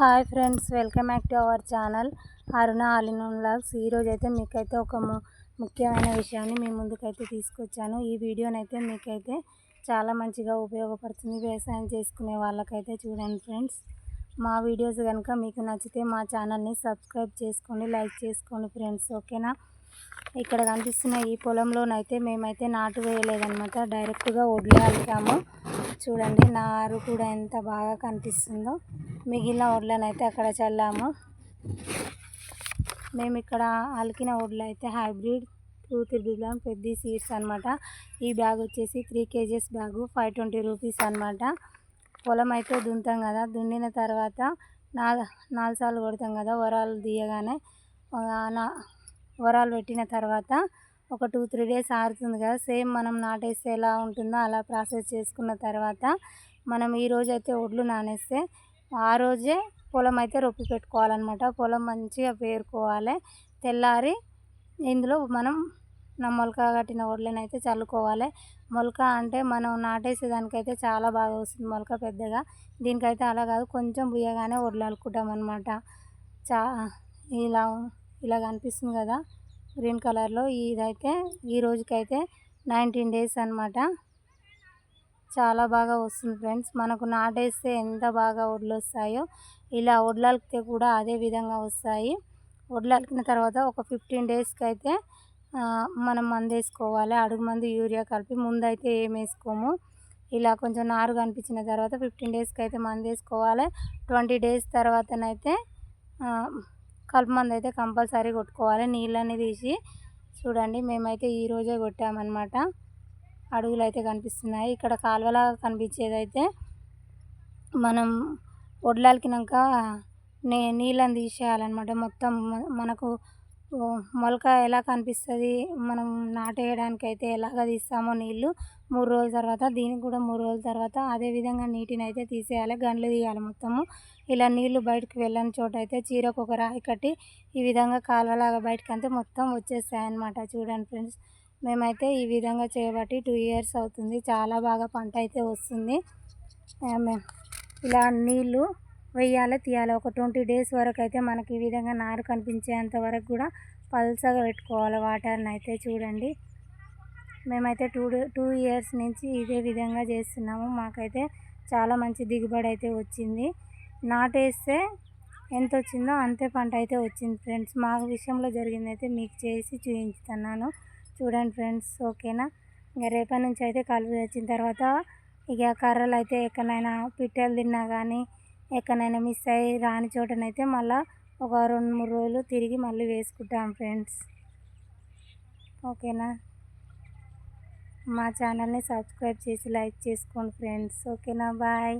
Hi friends welcome back to our channel Aruna all in logs. ఈరోజు అయితే మీకైతే ఒక ముఖ్యమైన విషయాన్ని మీ ముందుకైతే తీసుకొచ్చాను. ఈ వీడియోనైతే మీకైతే చాలా మంచిగా ఉపయోగపడుతుంది. వ్యవసాయం చేసుకునే వాళ్ళకైతే చూడండి ఫ్రెండ్స్. మా వీడియోస్ కనుక మీకు నచ్చితే మా ఛానల్ని సబ్స్క్రైబ్ చేసుకోండి లైక్ చేసుకోండి ఫ్రెండ్స్. ఓకేనా? ఇక్కడ కనిపిస్తున్న ఈ పొలంలోనైతే మేమైతే నాటు వేయలేదనమాట డైరెక్ట్గా వడ్లు అలికాము చూడండి నారు కూడా ఎంత బాగా కనిపిస్తుందో. మిగిలిన వడ్లనైతే అయితే అక్కడ చల్లాము. మేము ఇక్కడ అలికిన వడ్లు అయితే హైబ్రిడ్ టూ త్రిబుల్ పెద్ద సీడ్స్ అనమాట ఈ బ్యాగ్ వచ్చేసి three KGs bag five twenty rupees అనమాట పొలం అయితే దున్నుతాం కదా దున్నిన తర్వాత నాలుగు నాలుగు సార్లు కొడతాం కదా వరాలు తీయగానే వరాలు పెట్టిన తర్వాత ఒక టూ త్రీ డేస్ ఆరుతుంది కదా సేమ్ మనం నాటేస్తే ఎలా ఉంటుందో అలా ప్రాసెస్ చేసుకున్న తర్వాత మనం ఈరోజు అయితే ఒడ్లు నానేస్తే ఆ రోజే పొలం అయితే రొప్పి పెట్టుకోవాలన్నమాట. పొలం మంచిగా పేరుకోవాలి. తెల్లారి ఇందులో మనం నా మొలక కట్టిన వడ్లను అయితే చల్లుకోవాలి. మొలక అంటే మనం నాటేసేదానికైతే చాలా బాగా వస్తుంది మొలక పెద్దగా. దీనికైతే అలా కాదు కొంచెం బుయ్యగానే వడ్లు అలుకుంటాం అనమాట చా ఇలా ఇలా కనిపిస్తుంది కదా గ్రీన్ కలర్లో. ఇదైతే ఈ రోజుకైతే నైన్టీన్ డేస్ అనమాట చాలా బాగా వస్తుంది ఫ్రెండ్స్. మనకు నాటేస్తే ఎంత బాగా వడ్లు వస్తాయో ఇలా వడ్లకితే కూడా అదే విధంగా వస్తాయి. వడ్లకిన తర్వాత ఒక ఫిఫ్టీన్ డేస్కి అయితే మనం మందు వేసుకోవాలి. అడుగు మందు యూరియా కలిపి ముందైతే ఏం వేసుకోము. ఇలా కొంచెం నారు కనిపించిన తర్వాత ఫిఫ్టీన్ డేస్కి అయితే మందు వేసుకోవాలి. ట్వంటీ డేస్ తర్వాతనైతే కలుపు మందు అయితే కంపల్సరీ కొట్టుకోవాలి. నీళ్ళని తీసి చూడండి మేమైతే ఈరోజే కొట్టామన్నమాట. అడుగులు అయితే కనిపిస్తున్నాయి. ఇక్కడ కాలువలాగా కనిపించేది అయితే మనం వడ్లాకినాక నే నీళ్ళని తీసేయాలన్నమాట. మొత్తం మనకు మొలక ఎలా కనిపిస్తుంది మనం నాటేయడానికి అయితే ఎలాగ తీస్తామో నీళ్ళు మూడు రోజుల తర్వాత దీనికి కూడా మూడు రోజుల తర్వాత అదేవిధంగా నీటిని అయితే తీసేయాలి గండ్లు తీయాలి మొత్తము. ఇలా నీళ్ళు బయటకు వెళ్ళని చోట అయితే చీరకు ఒక రాయి కట్టి ఈ విధంగా కాలువలాగా బయటకు అంతే మొత్తం వచ్చేస్తాయి అన్నమాట చూడండి ఫ్రెండ్స్. మేమైతే ఈ విధంగా చేయబట్టి టూ ఇయర్స్ అవుతుంది. చాలా బాగా పంట అయితే వస్తుంది. ఇలా నీళ్ళు వెయ్యాలి తీయాలి. ఒక ట్వంటీ డేస్ వరకు అయితే మనకి ఈ విధంగా నారు కనిపించేంత వరకు కూడా పల్సగా పెట్టుకోవాలి వాటర్ని అయితే చూడండి. మేమైతే టూ టూ ఇయర్స్ నుంచి ఇదే విధంగా చేస్తున్నాము. మాకైతే చాలా మంచి దిగుబడి అయితే వచ్చింది. నాటేస్తే ఎంత వచ్చిందో అంతే పంట అయితే వచ్చింది. ఫ్రెండ్స్ మా విషయంలో జరిగింది అయితే మీకు చేసి చూపించుతున్నాను చూడండి ఫ్రెండ్స్ ఓకేనా? ఇంకా రేపటి నుంచి అయితే కలుపు వచ్చిన తర్వాత ఇక కర్రలు అయితే ఎక్కడైనా పిట్టలు తిన్నా కానీ ఎక్కడైనా మిస్ అయ్యి రాని చోటనైతే మళ్ళీ ఒక రెండు మూడు రోజులు తిరిగి మళ్ళీ వేసుకుంటాం ఫ్రెండ్స్. ఓకేనా? మా ఛానల్ని సబ్స్క్రైబ్ చేసి లైక్ చేసుకోండి ఫ్రెండ్స్. ఓకేనా? బాయ్.